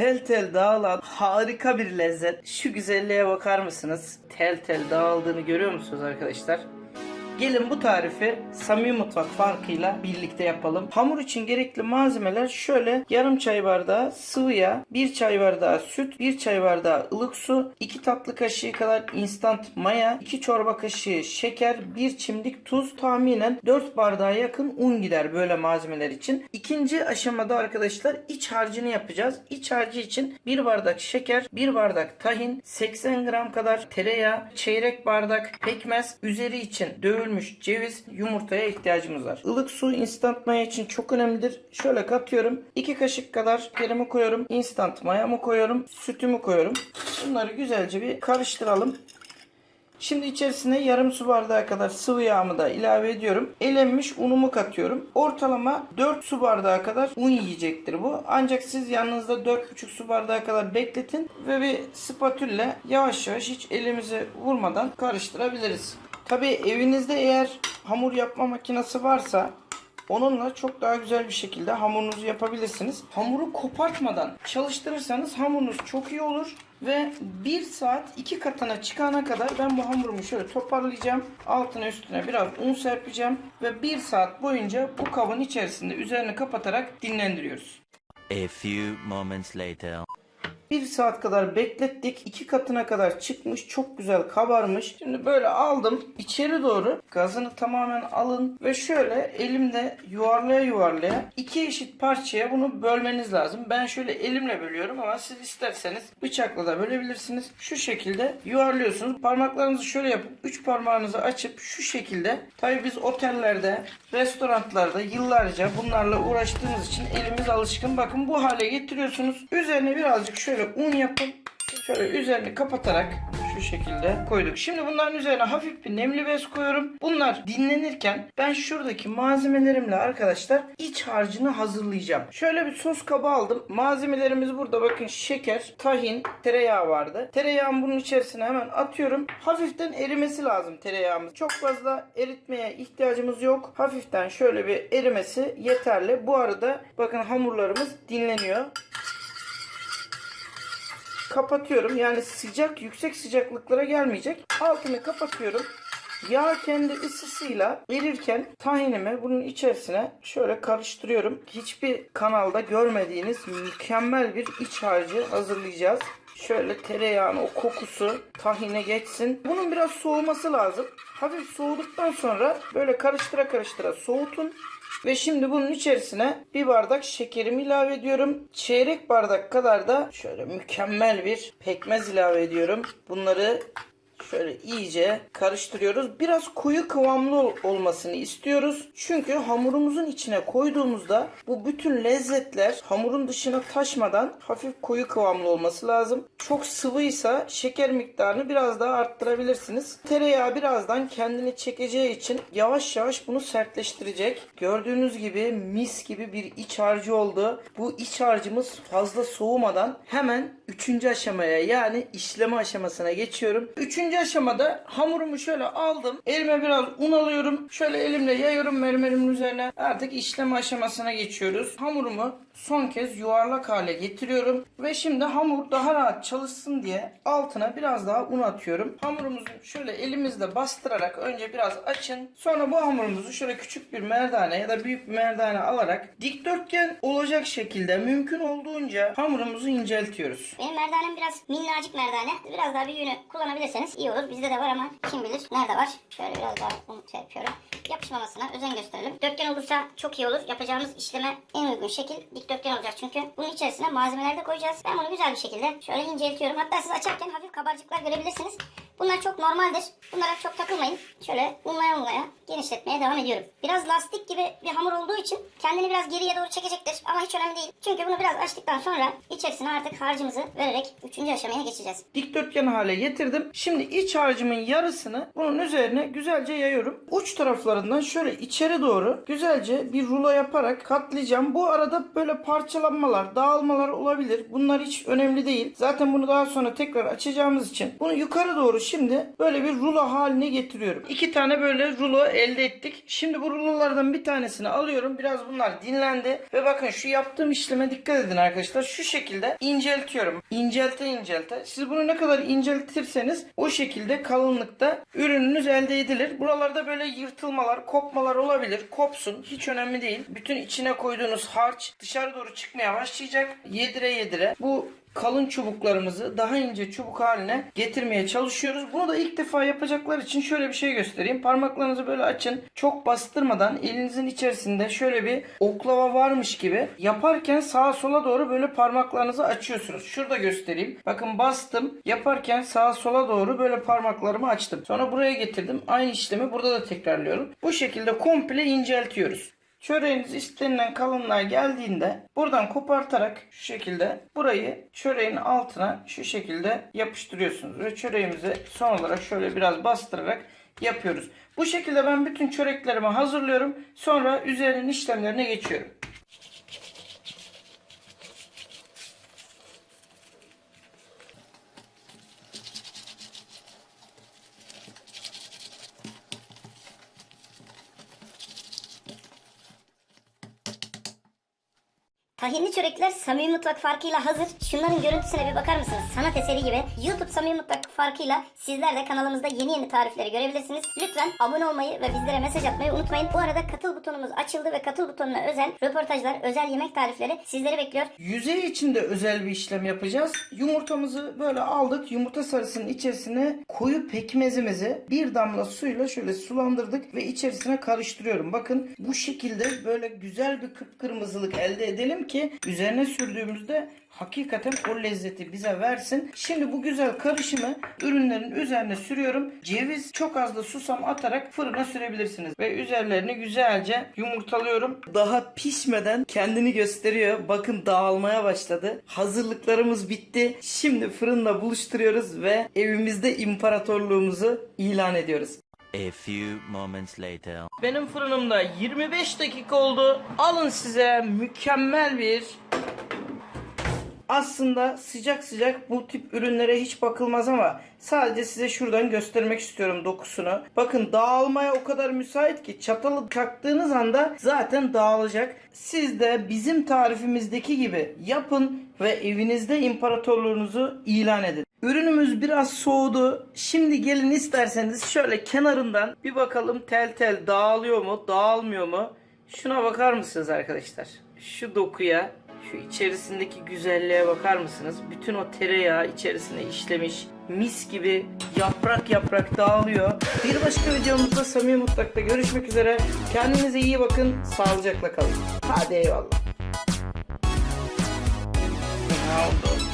tel tel dağılan harika bir lezzet. Şu güzelliğe bakar mısınız? Tel tel dağıldığını görüyor musunuz arkadaşlar? Gelin bu tarifi Samimi Mutfak farkıyla birlikte yapalım. Hamur için gerekli malzemeler şöyle yarım çay bardağı sıvı yağ, 1 çay bardağı süt, 1 çay bardağı ılık su, 2 tatlı kaşığı kadar instant maya, 2 çorba kaşığı şeker, 1 çimdik tuz, tahminen 4 bardağa yakın un gider böyle malzemeler için. İkinci aşamada arkadaşlar iç harcını yapacağız. İç harcı için 1 bardak şeker, 1 bardak tahin, 80 gram kadar tereyağı, çeyrek bardak pekmez, üzeri için dövülmüş ceviz, yumurtaya ihtiyacımız var. Ilık su instant maya için çok önemlidir. Şöyle katıyorum. 2 kaşık kadar şekerimi koyuyorum. Instant mayamı koyuyorum. Sütümü koyuyorum. Bunları güzelce bir karıştıralım. Şimdi içerisine yarım su bardağı kadar sıvı yağımı da ilave ediyorum. Elenmiş unumu katıyorum. Ortalama 4 su bardağı kadar un yiyecektir bu. Ancak siz yanınızda 4,5 su bardağı kadar bekletin ve bir spatülle yavaş yavaş hiç elimizi vurmadan karıştırabiliriz. Tabi evinizde eğer hamur yapma makinesi varsa Onunla çok daha güzel bir şekilde hamurunuzu yapabilirsiniz. Hamuru kopartmadan çalıştırırsanız hamurunuz çok iyi olur. Ve 1 saat 2 katına çıkana kadar ben bu hamurumu şöyle toparlayacağım. Altına üstüne biraz un serpeceğim. Ve 1 saat boyunca bu kabın içerisinde üzerini kapatarak dinlendiriyoruz. A few moments later. Bir saat kadar beklettik. iki katına kadar çıkmış. Çok güzel kabarmış. Şimdi böyle aldım. içeri doğru gazını tamamen alın. Ve şöyle elimle yuvarlaya yuvarlaya iki eşit parçaya bunu bölmeniz lazım. Ben şöyle elimle bölüyorum ama siz isterseniz bıçakla da bölebilirsiniz. Şu şekilde yuvarlıyorsunuz. Parmaklarınızı şöyle yapıp üç parmağınızı açıp şu şekilde. Tabi biz otellerde, restoranlarda yıllarca bunlarla uğraştığımız için elimiz alışkın. Bakın bu hale getiriyorsunuz. Üzerine birazcık şöyle un yapın. Şöyle üzerini kapatarak şu şekilde koyduk. Şimdi bunların üzerine hafif bir nemli bez koyuyorum. Bunlar dinlenirken ben şuradaki malzemelerimle arkadaşlar iç harcını hazırlayacağım. Şöyle bir sos kabı aldım. Malzemelerimiz burada bakın şeker, tahin, tereyağı vardı. Tereyağımı bunun içerisine hemen atıyorum. Hafiften erimesi lazım tereyağımız. Çok fazla eritmeye ihtiyacımız yok. Hafiften şöyle bir erimesi yeterli. Bu arada bakın hamurlarımız dinleniyor kapatıyorum. Yani sıcak yüksek sıcaklıklara gelmeyecek. Altını kapatıyorum. Yağ kendi ısısıyla erirken tahinimi bunun içerisine şöyle karıştırıyorum. Hiçbir kanalda görmediğiniz mükemmel bir iç harcı hazırlayacağız. Şöyle tereyağının o kokusu tahine geçsin. Bunun biraz soğuması lazım. Hafif soğuduktan sonra böyle karıştıra karıştıra soğutun. Ve şimdi bunun içerisine bir bardak şekerimi ilave ediyorum. Çeyrek bardak kadar da şöyle mükemmel bir pekmez ilave ediyorum. Bunları Şöyle iyice karıştırıyoruz. Biraz koyu kıvamlı ol- olmasını istiyoruz. Çünkü hamurumuzun içine koyduğumuzda bu bütün lezzetler hamurun dışına taşmadan hafif koyu kıvamlı olması lazım. Çok sıvıysa şeker miktarını biraz daha arttırabilirsiniz. Tereyağı birazdan kendini çekeceği için yavaş yavaş bunu sertleştirecek. Gördüğünüz gibi mis gibi bir iç harcı oldu. Bu iç harcımız fazla soğumadan hemen üçüncü aşamaya yani işleme aşamasına geçiyorum. Üçüncü aşamada hamurumu şöyle aldım. Elime biraz un alıyorum. Şöyle elimle yayıyorum mermerimin üzerine. Artık işleme aşamasına geçiyoruz. Hamurumu son kez yuvarlak hale getiriyorum. Ve şimdi hamur daha rahat çalışsın diye altına biraz daha un atıyorum. Hamurumuzu şöyle elimizle bastırarak önce biraz açın. Sonra bu hamurumuzu şöyle küçük bir merdane ya da büyük bir merdane alarak dikdörtgen olacak şekilde mümkün olduğunca hamurumuzu inceltiyoruz. Benim merdanem biraz minnacık merdane. Biraz daha büyüğünü kullanabilirseniz iyi olur. Bizde de var ama kim bilir nerede var. Şöyle biraz daha un serpiyorum. Yapışmamasına özen gösterelim. Dörtgen olursa çok iyi olur. Yapacağımız işleme en uygun şekil dikdörtgen olacak çünkü. Bunun içerisine malzemeler de koyacağız. Ben bunu güzel bir şekilde şöyle inceltiyorum. Hatta siz açarken hafif kabarcıklar görebilirsiniz. Bunlar çok normaldir. Bunlara çok takılmayın. Şöyle unlaya unlaya genişletmeye devam ediyorum. Biraz lastik gibi bir hamur olduğu için kendini biraz geriye doğru çekecektir. Ama hiç önemli değil. Çünkü bunu biraz açtıktan sonra içerisine artık harcımızı vererek 3. aşamaya geçeceğiz. dikdörtgen hale getirdim. Şimdi iç harcımın yarısını bunun üzerine güzelce yayıyorum. Uç taraflarından şöyle içeri doğru güzelce bir rulo yaparak katlayacağım. Bu arada böyle parçalanmalar, dağılmalar olabilir. Bunlar hiç önemli değil. Zaten bunu daha sonra tekrar açacağımız için bunu yukarı doğru şimdi böyle bir rulo haline getiriyorum. İki tane böyle rulo elde ettik. Şimdi bu rulolardan bir tanesini alıyorum. Biraz bunlar dinlendi. Ve bakın şu yaptığım işleme dikkat edin arkadaşlar. Şu şekilde inceltiyorum. İncelte incelte. Siz bunu ne kadar inceltirseniz o şekilde kalınlıkta ürününüz elde edilir. Buralarda böyle yırtılmalar, kopmalar olabilir. Kopsun. Hiç önemli değil. Bütün içine koyduğunuz harç dışarı doğru çıkmaya başlayacak. Yedire yedire. Bu kalın çubuklarımızı daha ince çubuk haline getirmeye çalışıyoruz. Bunu da ilk defa yapacaklar için şöyle bir şey göstereyim. Parmaklarınızı böyle açın. Çok bastırmadan elinizin içerisinde şöyle bir oklava varmış gibi yaparken sağa sola doğru böyle parmaklarınızı açıyorsunuz. Şurada göstereyim. Bakın bastım. Yaparken sağa sola doğru böyle parmaklarımı açtım. Sonra buraya getirdim. Aynı işlemi burada da tekrarlıyorum. Bu şekilde komple inceltiyoruz. Çöreğiniz istenilen kalınlığa geldiğinde buradan kopartarak şu şekilde burayı çöreğin altına şu şekilde yapıştırıyorsunuz. Ve çöreğimizi son olarak şöyle biraz bastırarak yapıyoruz. Bu şekilde ben bütün çöreklerimi hazırlıyorum. Sonra üzerinin işlemlerine geçiyorum. Tahinli çörekler Samimi Mutfak farkıyla hazır. Şunların görüntüsüne bir bakar mısınız? Sanat eseri gibi. YouTube Samimi Mutfak farkıyla sizler de kanalımızda yeni yeni tarifleri görebilirsiniz. Lütfen abone olmayı ve bizlere mesaj atmayı unutmayın. Bu arada katıl butonumuz açıldı ve katıl butonuna özel röportajlar, özel yemek tarifleri sizleri bekliyor. Yüzey için de özel bir işlem yapacağız. Yumurtamızı böyle aldık. Yumurta sarısının içerisine koyu pekmezimizi bir damla suyla şöyle sulandırdık ve içerisine karıştırıyorum. Bakın bu şekilde böyle güzel bir kıpkırmızılık elde edelim ki üzerine sürdüğümüzde hakikaten o lezzeti bize versin. Şimdi bu güzel karışımı ürünlerin üzerine sürüyorum. Ceviz çok az da susam atarak fırına sürebilirsiniz. Ve üzerlerini güzelce yumurtalıyorum. Daha pişmeden kendini gösteriyor. Bakın dağılmaya başladı. Hazırlıklarımız bitti. Şimdi fırında buluşturuyoruz ve evimizde imparatorluğumuzu ilan ediyoruz. A few moments later. Benim fırınımda 25 dakika oldu. Alın size mükemmel bir aslında sıcak sıcak bu tip ürünlere hiç bakılmaz ama sadece size şuradan göstermek istiyorum dokusunu. Bakın dağılmaya o kadar müsait ki çatalı taktığınız anda zaten dağılacak. Siz de bizim tarifimizdeki gibi yapın ve evinizde imparatorluğunuzu ilan edin. Ürünümüz biraz soğudu. Şimdi gelin isterseniz şöyle kenarından bir bakalım tel tel dağılıyor mu, dağılmıyor mu? Şuna bakar mısınız arkadaşlar? Şu dokuya, şu içerisindeki güzelliğe bakar mısınız? Bütün o tereyağı içerisine işlemiş. Mis gibi yaprak yaprak dağılıyor. Bir başka videomuzda Samimi Mutfak'ta görüşmek üzere. Kendinize iyi bakın. Sağlıcakla kalın. Hadi eyvallah. Ya